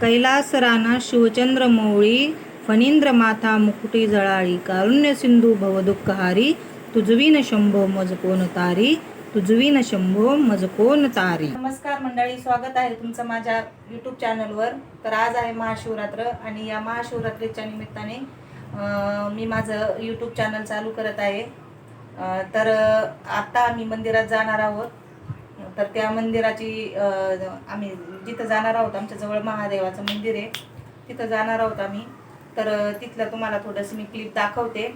कैलास राणा शिवचंद्र मोळी फणींद्र माथा मुकुटी जळाळी कारुण्य सिंधू भवदुःखहारी तुझवीन शंभो मज कोण तारी तुझवीन शंभो मज कोण तारी. नमस्कार मंडळी स्वागत आहे तुमचं माझ्या यूट्यूब चॅनलवर तर आज आहे महाशिवरात्र आणि या महाशिवरात्रीच्या निमित्ताने मी माझं यूट्यूब चॅनल चालू करत आहे. तर आता आम्ही मंदिरात जाणार आहोत. तर त्या मंदिराची आम्ही जिथं जाणार आहोत आमच्या जवळ महादेवाचं मंदिर आहे. तिथं जाणार आहोत आम्ही. तर तिथलं तुम्हाला थोडंसं मी क्लिप दाखवते.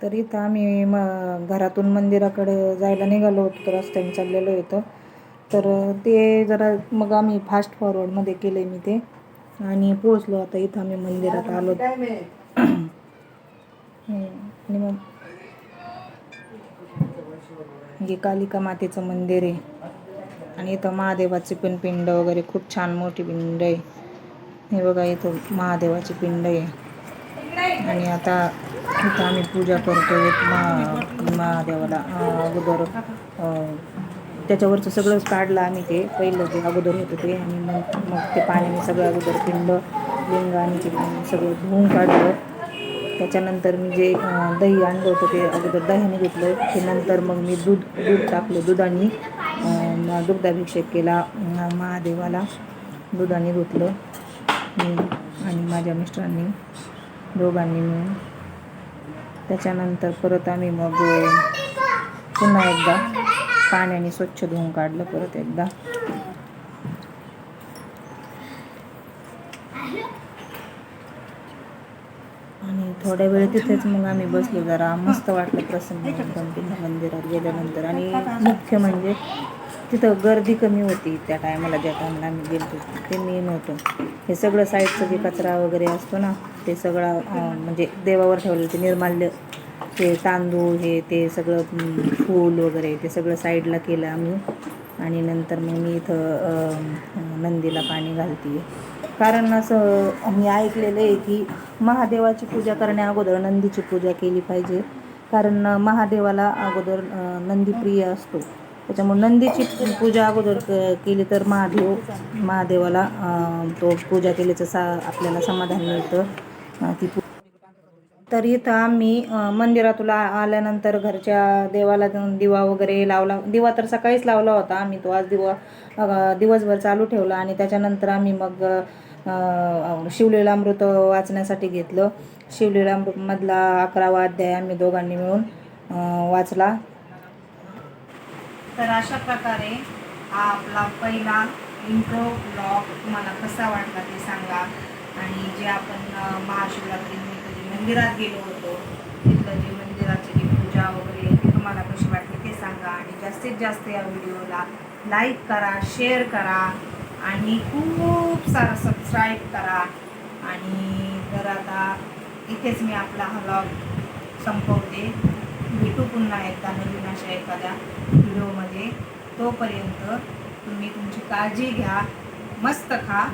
तर इथं आम्ही म घरातून मंदिराकडे जायला निघालो होतो तर रस्त्याने चाललेलो होतो तर ते जरा मग आम्ही फास्ट फॉरवर्डमध्ये केले मी ते. आणि पोहोचलो आता इथं आम्ही मंदिरात आलो. आणि मग हे कालिका मातेचं मंदिर आहे. आणि इथं महादेवाचे पण पिंड वगैरे खूप छान मोठी पिंड आहे. हे बघा इथं महादेवाची पिंड आहे. आणि आता इथं आम्ही पूजा करतो महा महादेवाला. अगोदर त्याच्यावरचं सगळंच काढलं आम्ही ते. पहिलं जे अगोदर होतं ते. आणि मग मग ते पाण्याने सगळं अगोदर पिंड लिंग आणि ते सगळं धुवून काढलं. त्याच्यानंतर मी जे दही आणलं होतं ते अगोदर दह्याने घेतलं. ते नंतर मग मी दूध दूध टाकलं दुधाने दुग्धाभिषेक केला. महादेवाला दुधाने धुतलं. मी आणि माझ्या मिस्टरांनी दोघांनी मिळून त्याच्यानंतर परत आम्ही मग पुन्हा एकदा पाण्याने स्वच्छ धुवून काढलं परत एकदा. थोड्या वेळ तिथेच मग आम्ही बसलो जरा. मस्त वाटलं प्रसन्न एकदम तिथं मंदिरात गेल्यानंतर. आणि मुख्य म्हणजे तिथं गर्दी कमी होती त्या टायमाला ज्या टायमाला आम्ही गेलो ते मेन होतं. हे सगळं साईडचं जे कचरा वगैरे असतो ना ते सगळं म्हणजे देवावर ठेवलेलं ते निर्माल्य ते तांदूळ हे ते सगळं फूल वगैरे ते सगळं साईडला केलं आम्ही. आणि नंतर मग मी इथं नंदीला पाणी घालते. कारण असं मी ऐकलेलं आहे की महादेवाची पूजा करण्या अगोदर नंदीची पूजा केली पाहिजे. कारण महादेवाला अगोदर नंदी नंदीप्रिय असतो. त्याच्यामुळे नंदीची पूजा अगोदर क- केली तर महादेव महादेवाला तो पूजा केल्याचं सा आपल्याला समाधान मिळतं. ती पू तर इथं आम्ही अं, आल्यानंतर घरच्या देवाला दिवा वगैरे लावला. दिवा तर सकाळीच लावला होता आम्ही. तो आज दिवा दिवसभर चालू ठेवला आणि त्याच्यानंतर आम्ही मग शिवलीलामृत वाचण्यासाठी घेतलं. शिवलीलामृतमधला अकरावा अध्याय आम्ही दोघांनी मिळून वाचला. तर अशा प्रकारे हा आपला पहिला इंट्रो ब्लॉग तुम्हाला कसा वाटला ते सांगा. आणि जे आपण महाशिवरात्री मंदिरात गेलो होतो. तिथलं जे मंदिराची जी पूजा वगैरे ती तुम्हाला कशी वाटली ते सांगा. आणि जास्तीत जास्त या व्हिडिओला लाईक करा शेअर करा आणि खूप सारं सबस्क्राईब करा. आणि तर आता इथेच मी आपला हा व्लॉग संपवते. भेटू पुन्हा एकदा नवीन अशा एखाद्या व्हिडिओमध्ये. तोपर्यंत तुम्ही तुमची काळजी घ्या मस्त खा.